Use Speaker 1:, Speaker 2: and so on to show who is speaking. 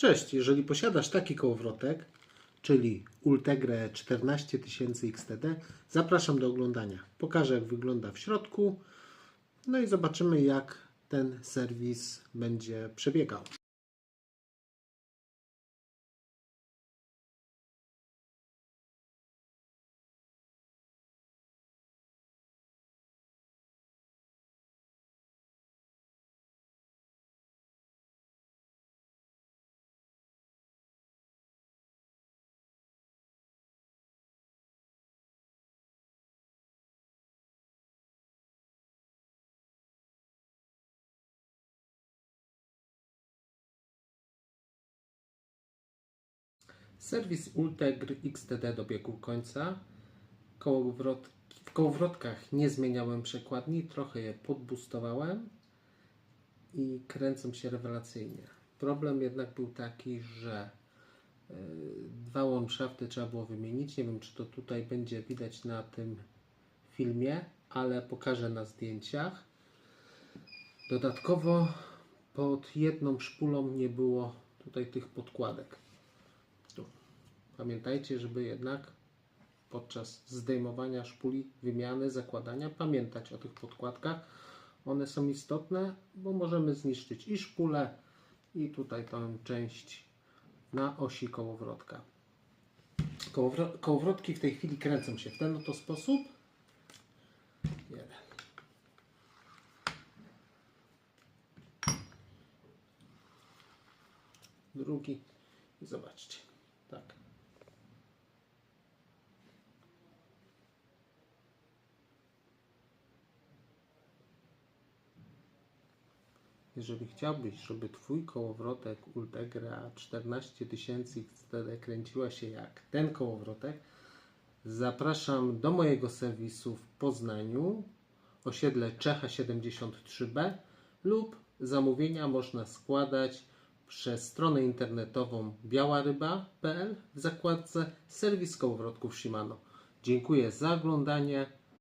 Speaker 1: Cześć, jeżeli posiadasz taki kołowrotek, czyli Ultegrę 14000 XTD, zapraszam do oglądania. Pokażę jak wygląda w środku, no i zobaczymy jak ten serwis będzie przebiegał. Serwis Ultegr XTD dobiegł końca. Kołowrot, w kołowrotkach nie zmieniałem przekładni, trochę je podbustowałem i kręcą się rewelacyjnie. Problem jednak był taki, że yy, dwa łączafty trzeba było wymienić. Nie wiem, czy to tutaj będzie widać na tym filmie, ale pokażę na zdjęciach. Dodatkowo pod jedną szpulą nie było tutaj tych podkładek. Pamiętajcie, żeby jednak podczas zdejmowania szpuli, wymiany, zakładania pamiętać o tych podkładkach. One są istotne, bo możemy zniszczyć i szpulę, i tutaj tę część na osi kołowrotka. Kołowro- kołowrotki w tej chwili kręcą się w ten oto sposób. Jeden. Drugi. I zobaczcie. Tak. Jeżeli chciałbyś, żeby Twój kołowrotek Ultegra 14000 XTD kręciła się jak ten kołowrotek, zapraszam do mojego serwisu w Poznaniu, osiedle Czecha 73B lub zamówienia można składać przez stronę internetową białaryba.pl w zakładce serwis kołowrotków Shimano. Dziękuję za oglądanie.